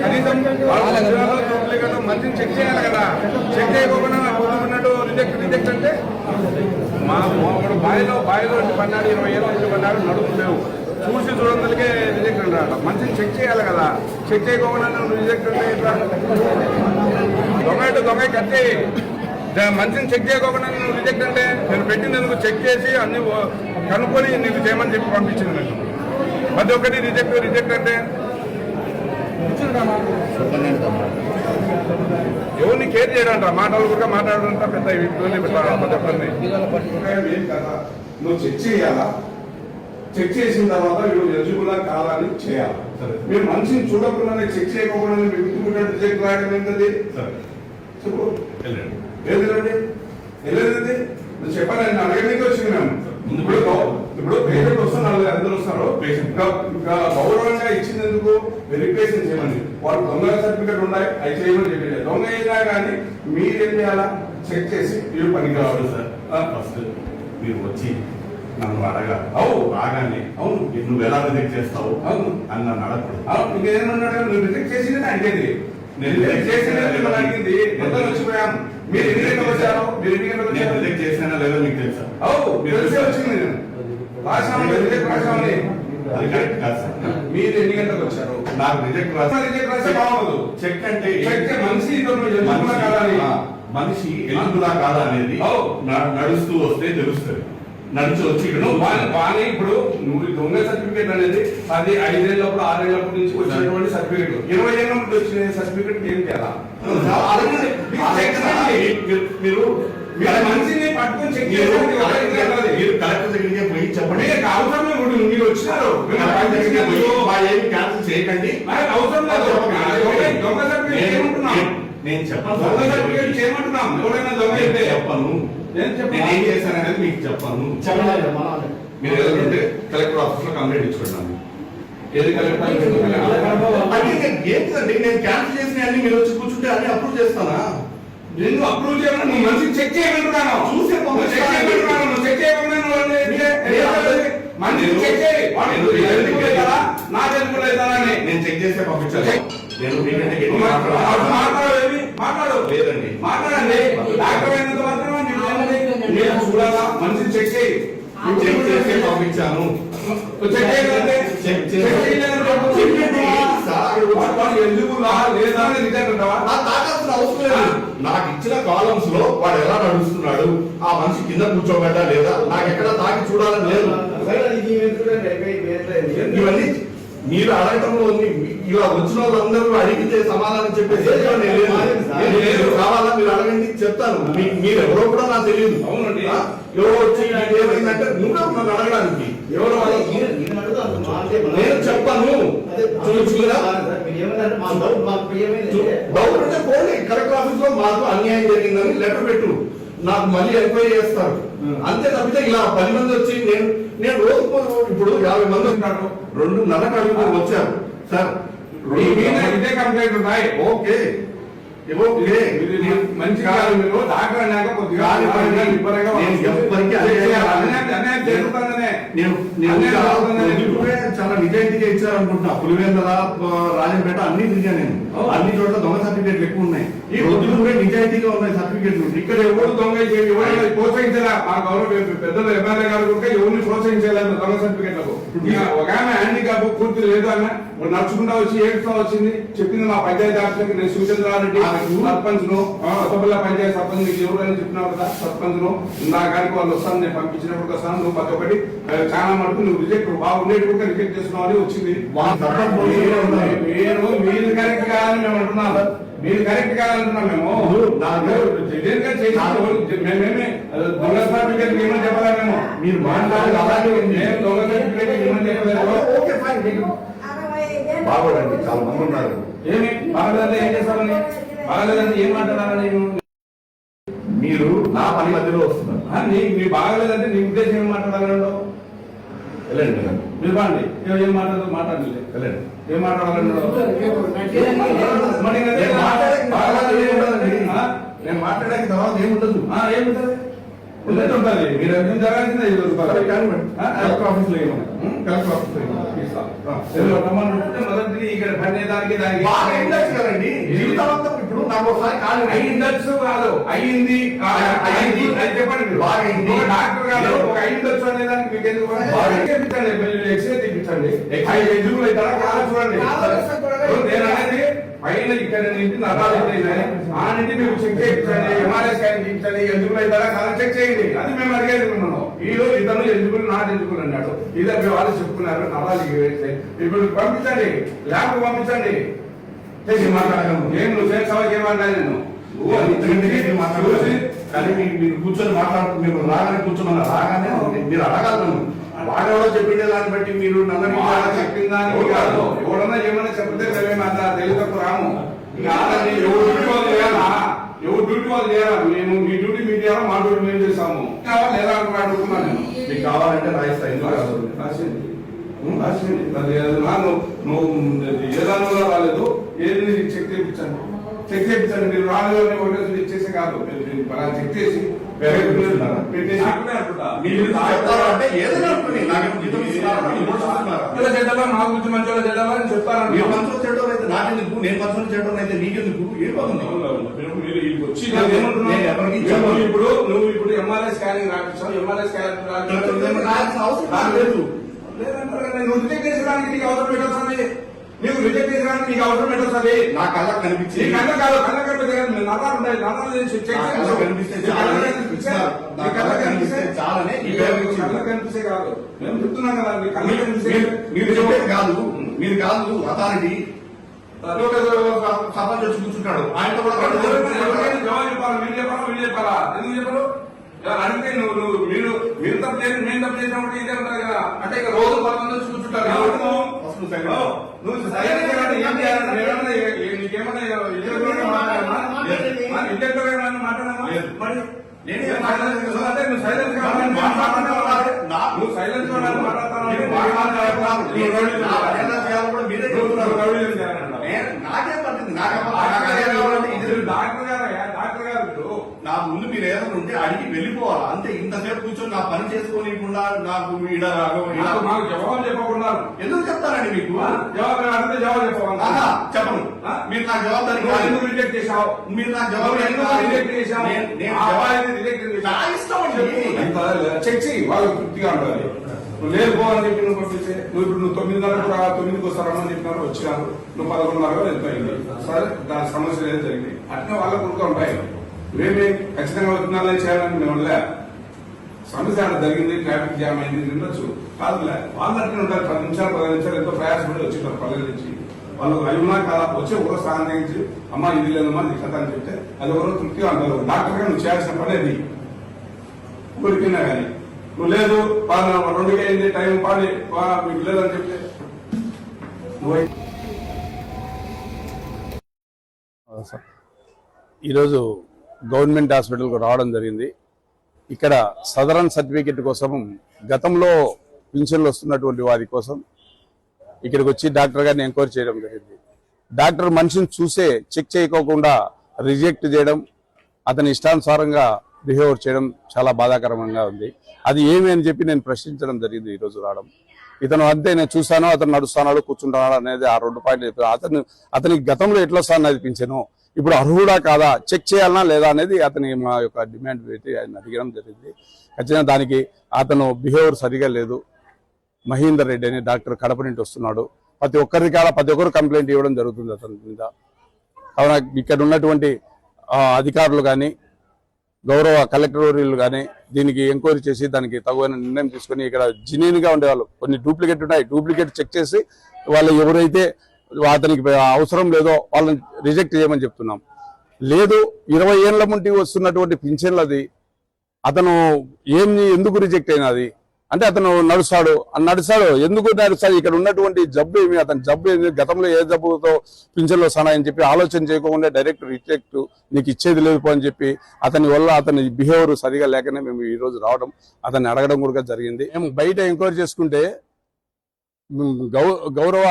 కనీసం వాళ్ళ కదా మంచిని చెక్ చేయాలి కదా. చెక్ చేయకపోయినా పొద్దున్నట్టు రిజెక్ట్ రిజెక్ట్ అంటే మా ఒకడు బాయిలో బాయిలో పన్నాడు ఇరవై ఏళ్ళు నుంచి పన్నాడు నడుము లేవు. చూసి చూడందులకే రిజెక్ట్ అంటాడు మంచిని చెక్ చేయాలి కదా. చెక్ చేయకపోయినా నువ్వు రిజెక్ట్ అంటే ఇట్లా దొంగ దొంగ కట్టి మంచిని చెక్ చేయకుండా నువ్వు రిజెక్ట్ అంటే నేను పెట్టినందుకు చెక్ చేసి అన్ని కనుక్కొని నీకు చేయమని చెప్పి పంపించింది నేను. ప్రతి ఒక్కటి రిజెక్ట్ రిజెక్ట్ అంటే ఎవరిని కేర్ చేయడంట? మాటలు కూడా మాట్లాడడంట పెద్ద ఇబ్బంది కదా నువ్వు చెక్ చేయాలా? చెక్ చేసిన తర్వాత వీడు ఎలిజిబుల్ కాదా అని చేయాలి? సరే. మీరు మనిషిని చూడకుండానే చెక్ చేయకుండా మీరు ఇంటికి రిజెక్ట్ రాయడం ఏంటది? సరే. చెప్పు. వెళ్ళేది నువ్వు నేను అడగడానికి వచ్చింది మేము ముందు ఇప్పుడు ఇప్పుడు పేషెంట్ వస్తున్నారు అందరూ Patient. ఇంకా ఇంకా గౌరవంగా ఇచ్చినందుకు వెరిఫికేషన్ చేయమని. వాళ్ళు దొంగ సర్టిఫికేట్ ఉన్నాయి అవి చేయమని చెప్పి దొంగ అయినా కానీ మీరేం చేయాలా? చెక్ చేసి ఇవి పనికి కావాలి రావాలి. సార్ ఫస్ట్ మీరు వచ్చి నన్ను అడగాలి. అవు. రాగానే అవును. నువ్వు ఎలా రిజెక్ట్ చేస్తావు? అవును. అని నన్ను అడగకూడదు. ఇంకేమన్నాడు నువ్వు రిజెక్ట్ చేసింది అడిగేది. నేను రిజెక్ట్ చేసింది మిమ్మల్ని అడిగింది. మొత్తం వచ్చిపోయాం మీరు ఎన్ని గంటలకు వచ్చారు? మీరు ఎన్ని గంటలకు రిజెక్ట్ చేసినా లేదో మీకు తెలుసా? అవు తెలిసే? వచ్చింది నేను. రాసామని రిజెక్ట్ రాసామని అది కరెక్ట్ కాదు సార్. మీరు ఎన్ని గంటలకు వచ్చారు? నాకు రిజెక్ట్ రాసి రిజెక్ట్ రాస్తే బాగోదు. చెక్ అంటే చెక్ చే- మనిషి మనిషి- కదా అనేది నడుస్తూ వస్తే తెలుస్తుంది. నడిచి వచ్చి ఇక్కడ ఇప్పుడు నువ్వు దొంగ సర్టిఫికేట్ అనేది అది ఐదేళ్ళప్పుడు ఆరేళ్ళప్పటి నుంచి వచ్చినటువంటి సర్టిఫికేట్. ఇరవై ఏళ్ళ నుండి వచ్చిన సర్టిఫికేట్ ఏం అడగండి. మీరు. మీరు- కలెక్టర్- దగ్గరికి పోయి చెప్పండి. అవసరం లేదు మీరు వచ్చినారు. ఏమి క్యాన్సిల్ చేయకండి. అవసరం నేను- చెప్పను. నేను అయితే. చెప్పను. నేను చెప్పను. నేను ఏం చేశాననేది మీకు చెప్పను. మీరు ఏదంటే కలెక్టర్ ఆఫీస్లో కంప్లైంట్ ఇచ్చుకున్నాను ఏది కలెక్టర్ నేను క్యాన్సిల్ చేసిన అన్ని మీరు వచ్చి కూర్చుంటే అన్ని అప్రూవ్ చేస్తానా? నిన్ను అప్రూవ్ చేయమని నువ్వు మంచి చెక్ చేయమంటున్నాను చూసే చెక్ చేయమంటున్నాను నువ్వు చెక్ చేయాలి? మంచి చెక్ చేయి. వాడు నేను- నువ్వు ఎలిజిబుల్ అవుతారా? నా అని. నేను చెక్ చేస్తే పంపించాలి. నేను నువ్వు మాట్లాడు. లేదండి. మాట్లాడండి. డాక్టర్ అయినంత మాత్రమే? నేను చూడాలా? మంచి చెక్ చేయి. చెక్ చేస్తే పంపించాను. చెక్ చేయలేదంటే చెక్ చేసి- చేయండి. వాడు ఎలిజిబుల్ లేదా అని రిజెక్ట్ అంటావా? నా తాగాల్సిన అవసరం లేదు. నాకు ఇచ్చిన కాలమ్స్లో వాడు ఎలా నడుస్తున్నాడు? ఆ మనిషి కింద కూర్చోబడ్డా లేదా? నాకు ఎక్కడ తాగి చూడాలని లేదు. ఇవన్నీ మీరు అడగటంలో ఉంది ఇలా వచ్చిన వాళ్ళందరూ అడిగితే సమాధానం చెప్పేసి నేను. కావాలా మీరు అడగండి చెప్తాను. మీరు ఎవరో కూడా నాకు తెలియదు. అవునండి. ఎవరో వచ్చి "నీకు ఏమైందంటే నువ్వు నన్ను అడగడానికి. ఎవరో నేను చెప్పను. డౌట్ ఉంటే పోండి కలెక్టర్ ఆఫీస్లో మాకు అన్యాయం జరిగిందని లెటర్ పెట్టు. నాకు మళ్ళీ ఎంక్వైరీ చేస్తారు. అంతే తప్పితే ఇలా పది మంది వచ్చి నేను నేను రోజు ఇప్పుడు యాభై మంది ఉంటారు రెండున్నర అడుగులు వచ్చారు. సార్ ఇదే కంప్లైంట్ ఉన్నాయి. ఓకే. మంచి కాదు మీరు కొద్దిగా నేను చాలా జరుగుతుందనే. నిజాయితీగా ఇచ్చారనుకుంటున్నా. పులివెందల రాజంపేట అన్ని తిరిగా నేను. అన్ని చోట్ల దొంగ సర్టిఫికేట్లు ఎక్కువ ఉన్నాయి. ఈ ఈ రోజు కూడా నిజాయితీగా ఉన్నాయి సర్టిఫికేట్లు. ఇక్కడ ఎవరు దొంగ ఎవరు ప్రోత్సహించాలా? మా గౌరవ పెద్దలు ఎమ్మెల్యే గారు కూడా ఎవరిని ప్రోత్సహించలేదు దొంగ సర్టిఫికెట్లకు. ఒక ఆమె హ్యాండిక్యాప్ పూర్తి లేదు మరి నడుచుకుంటా వచ్చి ఏడుస్తా వచ్చింది. చెప్పింది మా పంచాయతీ ఆఫీసర్కి నేను సూచనలారెడ్డి సర్పంచ్ను కొత్తపల్లి పంచాయతీ సర్పంచ్ నీకు ఎవరని చెప్పినావు కదా సర్పంచ్ను నా గారికి వాళ్ళు వస్తాను నేను పంపించినప్పుడు వస్తాను. నువ్వు ప్రతి ఒక్కటి ఆ, చాలా మటుకు నువ్వు రిజెక్ట్ బాగుండేది కూడా రిజెక్ట్ చేస్తున్నావు అని వచ్చింది. మీరు మీరు కరెక్ట్ కాదని మేము అంటున్నాం. మీరు కరెక్ట్ మేమేమి దొంగ సర్టిఫికేట్ ఏమని చెప్పలే మేము. మీరు అలాగే. మేము దొంగ సర్టిఫికేట్ చెప్పలేదు. బాగోడండి చాలా మంది ఉన్నారు. ఏమి? బాగలేదంటే ఏం చేస్తామని బాగలేదంటే ఏం మాట్లాడాలని నేను మీరు నా పని మధ్యలో వస్తున్నారు. ఆ, నీ మీ బాగలేదంటే నీ ఉద్దేశం ఏం మాట్లాడాలండో వెళ్ళండి. బాండి ఏం- మాట్లాడదు మాట్లాడలేదు ఏం ఇంకా నేను మాట్లాడే తర్వాత ఏముండదు. ఏముంటది? ఉంటుంది. మీరు ఎందుకు జరగాల్సిందే. ఆ, కలెక్టర్ ఆఫీస్లో ఏమన్నా? ఉం? కలెక్టర్ ఆఫీస్లో ఏమన్నా? ఇక్కడ పని దానికి దానికి జీవితాంతం నాకు ఒకసారి కాదు. అయ్యిండొచ్చు కాదు. అయ్యింది అయ్యింది అది చెప్పండి మీరు. ఒక డాక్టర్ గారు ఒక అయ్యిండొచ్చు అనే దానికి మీకు ఎందుకు ఎక్కించండి మీరు ఎక్స్రే తీపించండి ఐదు. ఎదుగులు అవుతారా కాదు చూడండి. నేను అనేది పైన ఇక్కడ నుంచి నరాలు అయినాయి ఆ నుండి మీరు చెక్ చేయించండి ఎంఆర్ఐ స్కాన్ చేయించండి ఎందుకు అవుతారా కాదు చెక్ చేయండి. అది మేము అడిగేది ఉన్నాము ఈ రోజు ఇతను ఎందుకులు నాట్ ఎందుకులు అన్నాడు. ఇద్దరు వాళ్ళు చెప్పుకున్నారు నరాలు ఇప్పుడు పంపించండి. ల్యాబ్ పంపించండి. చేసి మాట్లాడగలను? ఏం నువ్వు చేస్తావా ఏమన్నా నేను. నేను. కానీ మీరు కూర్చొని మాట్లాడుతూ మీరు రాగానే కూర్చోమన్నా రాగానే మీరు అడగాలి నన్ను. వాడెవడో చెప్పిండే దాన్ని బట్టి మీరు నన్ను చెప్పిన దానికి కాదు. ఎవడన్నా ఏమన్నా చెప్తే మేమేమి అంత రాము. ఎవరు డ్యూటీ వాళ్ళు చేయాలా ఎవరు డ్యూటీ వాళ్ళు చేయాలా మేము మీ డ్యూటీ మీరు చేయాలా మా డ్యూటీ మేము చేస్తాము. కావాలి అనుకున్నా అడుగుతున్నాను నేను. మీకు కావాలంటే రాయిస్తా. ఎందుకు రాసింది. ఏదైనా నువ్వు ఏ దానిలో రాలేదు ఏది చెక్ చేయించండి చెక్ చేయించండి మీరు రాలేదు ఒకటే చెక్ చేసే కాదు బాగా చెక్ చేసి గురించి మంచోళ్ళ అని అయితే నాకెందుకు? నేను అయితే నీకెందుకు. నువ్వు ఇప్పుడు నువ్వు ఇప్పుడు ఎంఆర్ఐ స్కానింగ్ రాపించావు ఎంఆర్ఐ స్కానింగ్ అవసరం? లేదు. లేదంటారు కదా, నువ్వు రిజెక్ట్ చేసడానికి నీకు అవసరం పెట్టొస్తుంది నీకు రిజెక్ట్ చేసడానికి నీకు అవసరం పెట్టొస్తుంది నా కనిపించి కళ్ళ కళ్ళ కనిపిస్తే నరాలు ఉంటాయి నరాలు చేసి చెక్ కనిపిస్తే చాలని కళ్ళకు కనిపిస్తే కాదు. మేము చెప్తున్నాం కదా నీ మీరు- కనిపిస్తే మీరు- మీరు చెప్పేది కాదు. మీరు కాదు అథారిటీ సర్పంచ్ వచ్చి కూర్చుంటాడు. ఆయనతో కూడా చెప్పాలా? మీరు చెప్పాలా? వీళ్ళు చెప్పాలా? అడిగితే నువ్వు నువ్వు మీరు మీరు తప్పు చేసి నేను తప్పు చేసినప్పుడు ఇదే ఉంటారు కదా అంటే ఇక రోజు పది మంది కాబట్టి నువ్వు నీకేమన్నా మాట్లాడమా. మరి. అంటే నువ్వు గా నేను ఉండాలి. మాట్లాడుతున్నాను. నా ముందు మీరు ఏదైనా ఉంటే అడిగి వెళ్ళిపోవాలి? అంతే ఇంతసేపు కూర్చొని నా పని చేసుకోనికుండా నాకు నాకు జవాబు చెప్పకుండా ఎందుకు చెప్తానండి మీకు? జవాబు అడిగితే జవాబు చెప్పవాలి చెప్పను ఆ? మీరు నువ్వు కాదు. ఎందుకు రిజెక్ట్ చేశావు? మీరు నువ్వు జవాబు ఎందుకు రిజెక్ట్ చేశావు? జవాబు-. నా చెక్ వాళ్ళకి తృప్తిగా ఉండాలి. నువ్వు లేదు పో అని చెప్పి నువ్వు పంపిస్తే నువ్వు ఇప్పుడు నువ్వు తొమ్మిదిన్నరకు రా తొమ్మిదికి వస్తారని చెప్పినారు వచ్చినారు. నువ్వు పదకొండున్నర ఎంత అయింది సరే దాని సమస్య ఏదో జరిగింది. అట్నే వాళ్ళకు ఉంటూ ఉంటాయి. మేమే ఖచ్చితంగా వచ్చినాలని చేయాలని మేము సమస్య జరిగింది ట్రాఫిక్ జామ్ అయింది తినొచ్చు కాదులే. వాళ్ళు అట్లనే ఉంటారు పది నిమిషాలు పది నిమిషాలు ఎంతో ప్రయాసపడి వచ్చింటారు పల్లెల నుంచి. వాళ్ళు అయ్యున్నా కాదా వచ్చి ఒక స్థానం నుంచి అమ్మ ఇది లేదమ్మా నీ కథ అని చెప్తే అది ఎవరో తృప్తిగా అంటారు. డాక్టర్ నువ్వు చేయాల్సిన పని అది. ఊరికినా కానీ. నువ్వు లేదు పాలన అయింది టైం పాడి మీకు లేదని చెప్తే. నువ్వు ఈరోజు గవర్నమెంట్ హాస్పిటల్కు రావడం జరిగింది. ఇక్కడ సదరన్ సర్టిఫికెట్ కోసం గతంలో పింఛన్లు వస్తున్నటువంటి వారి కోసం ఇక్కడికి వచ్చి డాక్టర్ గారిని ఎంక్వైరీ చేయడం జరిగింది. డాక్టర్ మనిషిని చూసే చెక్ చేయకోకుండా రిజెక్ట్ చేయడం అతని ఇష్టానుసారంగా బిహేవర్ చేయడం చాలా బాధాకరంగా ఉంది. అది ఏమి అని చెప్పి నేను ప్రశ్నించడం జరిగింది ఈరోజు రావడం. ఇతను అంతే నేను చూశాను అతను నడుస్తున్నాడు కూర్చుంటున్నాడు అనేది ఆ రెండు పాయింట్లు చెప్పాను అతను అతనికి గతంలో ఎట్లా సార్ అనిపించాను ఇప్పుడు అర్హుడా కాదా? చెక్ చేయాలనా లేదా అనేది అతని మా యొక్క డిమాండ్ పెట్టి ఆయన అడిగడం జరిగింది. ఖచ్చితంగా దానికి అతను బిహేవియర్ సరిగా లేదు. మహేందర్ రెడ్డి అనే డాక్టర్ కడప నుండి వస్తున్నాడు. ప్రతి ఒక్కరి కాడ ప్రతి ఒక్కరు కంప్లైంట్ ఇవ్వడం జరుగుతుంది అతని మీద. కావున ఇక్కడ ఉన్నటువంటి అధికారులు కానీ గౌరవ కలెక్టరీలు కానీ దీనికి ఎంక్వైరీ చేసి దానికి తగువైన నిర్ణయం తీసుకొని ఇక్కడ జినీన్గా ఉండేవాళ్ళు. కొన్ని డూప్లికేట్ ఉన్నాయి. డూప్లికేట్ చెక్ చేసి వాళ్ళు ఎవరైతే అతనికి అవసరం లేదో వాళ్ళని రిజెక్ట్ చేయమని చెప్తున్నాం. లేదు ఇరవై ఏళ్ళ ముంటి వస్తున్నటువంటి పింఛన్లది అతను ఏం ఎందుకు రిజెక్ట్ అయినది? అంటే అతను నడుస్తాడు. నడుస్తాడు. ఎందుకు నడుస్తాడు? ఇక్కడ ఉన్నటువంటి జబ్బు ఏమి? అతని జబ్బు ఏమి? గతంలో ఏ జబ్బుతో పింఛన్లు వస్తానని చెప్పి ఆలోచన చేయకుండా డైరెక్ట్ రిజెక్ట్ నీకు ఇచ్చేది లేదు అని చెప్పి అతని వల్ల అతని బిహేవియర్ సరిగా లేకనే మేము ఈరోజు రావడం అతన్ని అడగడం కూడా జరిగింది. మేము బయట ఎంక్వైరీ చేసుకుంటే గౌ గౌరవ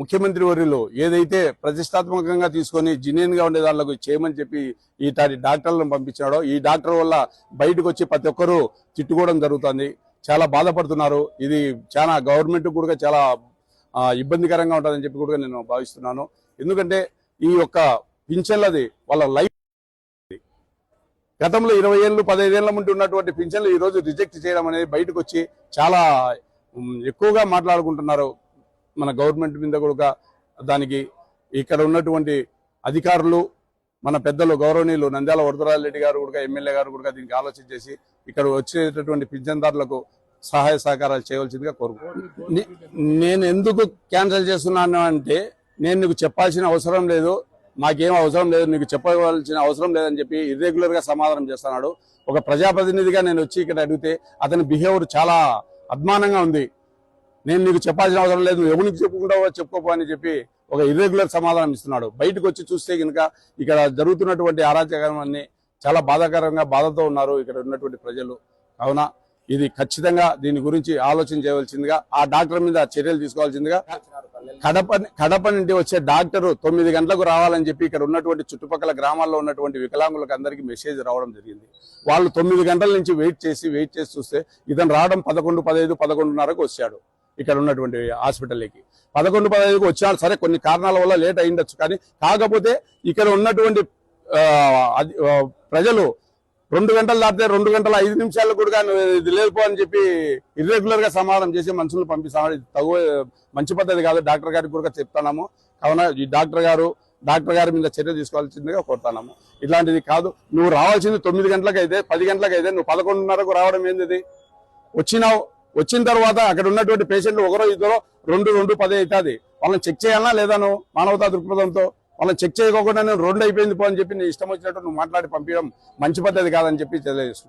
ముఖ్యమంత్రి వర్యులు ఏదైతే ప్రతిష్టాత్మకంగా తీసుకొని జినియన్గా ఉండే దానిలోకి చేయమని చెప్పి ఈ తాటి డాక్టర్లను పంపించాడో ఈ డాక్టర్ వల్ల బయటకు వచ్చి ప్రతి ఒక్కరూ తిట్టుకోవడం జరుగుతుంది. చాలా బాధపడుతున్నారు. ఇది చాలా గవర్నమెంట్ కూడా చాలా ఇబ్బందికరంగా ఉంటుందని చెప్పి కూడా నేను భావిస్తున్నాను. ఎందుకంటే ఈ యొక్క పింఛన్లది వాళ్ళ లైఫ్ గతంలో ఇరవై ఏళ్ళు పదహైదేళ్ళ ముందు ఉన్నటువంటి పింఛన్లు ఈ రోజు రిజెక్ట్ చేయడం అనేది బయటకు వచ్చి చాలా ఎక్కువగా మాట్లాడుకుంటున్నారు. మన గవర్నమెంట్ మీద కూడా దానికి ఇక్కడ ఉన్నటువంటి అధికారులు మన పెద్దలు గౌరవనీయులు నంద్యాల వరదరాజ రెడ్డి గారు కూడా ఎమ్మెల్యే గారు కూడా దీనికి ఆలోచన చేసి ఇక్కడ వచ్చేటటువంటి పింఛన్దారులకు సహాయ సహకారాలు చేయవలసిందిగా కోరుకుంటున్నాను. నేను ఎందుకు క్యాన్సిల్ చేస్తున్నాను అంటే నేను నీకు చెప్పాల్సిన అవసరం లేదు మాకేం అవసరం లేదు నీకు చెప్పవలసిన అవసరం లేదని చెప్పి ఇర్రెగ్యులర్గా సమాధానం చేస్తున్నాడు. ఒక ప్రజాప్రతినిధిగా నేను వచ్చి ఇక్కడ అడిగితే అతని బిహేవియర్ చాలా అద్మానంగా ఉంది. నేను నీకు చెప్పాల్సిన అవసరం లేదు నువ్వు ఎవరికి చెప్పుకుంటావో చెప్పుకోపో అని చెప్పి ఒక ఇర్రెగ్యులర్ సమాధానం ఇస్తున్నాడు. బయటకు వచ్చి చూస్తే కనుక ఇక్కడ జరుగుతున్నటువంటి అరాచకాన్ని చాలా బాధాకరంగా బాధతో ఉన్నారు ఇక్కడ ఉన్నటువంటి ప్రజలు. కావున ఇది ఖచ్చితంగా దీని గురించి ఆలోచన చేయవలసిందిగా ఆ డాక్టర్ మీద చర్యలు తీసుకోవాల్సిందిగా కడప కడప నుండి వచ్చే డాక్టర్ తొమ్మిది గంటలకు రావాలని చెప్పి ఇక్కడ ఉన్నటువంటి చుట్టుపక్కల గ్రామాల్లో ఉన్నటువంటి వికలాంగులకు అందరికీ మెసేజ్ రావడం జరిగింది. వాళ్ళు తొమ్మిది గంటల నుంచి వెయిట్ చేసి వెయిట్ చేసి చూస్తే ఇతను రావడం పదకొండు పదహైదు పదకొండున్నరకు వచ్చాడు. ఇక్కడ ఉన్నటువంటి హాస్పిటల్కి పదకొండు పదహైదుకు వచ్చినా సరే కొన్ని కారణాల వల్ల లేట్ అయిండొచ్చు కానీ కాకపోతే ఇక్కడ ఉన్నటువంటి అది- ప్రజలు రెండు గంటలు దాటితే రెండు గంటల ఐదు నిమిషాలు కూడా ఇది లేదుపో అని చెప్పి ఇర్రెగ్యులర్గా సమాధానం చేసి మనుషులను పంపిస్తాను తగు మంచి పద్ధతి కాదు. డాక్టర్ గారికి కూడా చెప్తున్నాము. కావున ఈ డాక్టర్ గారు డాక్టర్ గారి మీద చర్య తీసుకోవాల్సిందిగా కోరుతున్నాము. ఇలాంటిది కాదు. నువ్వు రావాల్సింది తొమ్మిది గంటలకు అయితే పది గంటలకు అయితే నువ్వు పదకొండున్నరకు రావడం ఏంది వచ్చినావు వచ్చిన తర్వాత అక్కడ ఉన్నటువంటి పేషెంట్లు ఒకరో ఇద్దరో రెండు రెండు పది అవుతుంది. వాళ్ళని చెక్ చేయాలా లేదాను మానవతా దృక్పథంతో వాళ్ళని చెక్ చేయకుండా నేను రెండు అయిపోయింది పో అని చెప్పి నీ ఇష్టం వచ్చినట్టు నువ్వు మాట్లాడి పంపించడం మంచి పద్ధతి కాదని చెప్పి తెలియజేస్తున్నాను.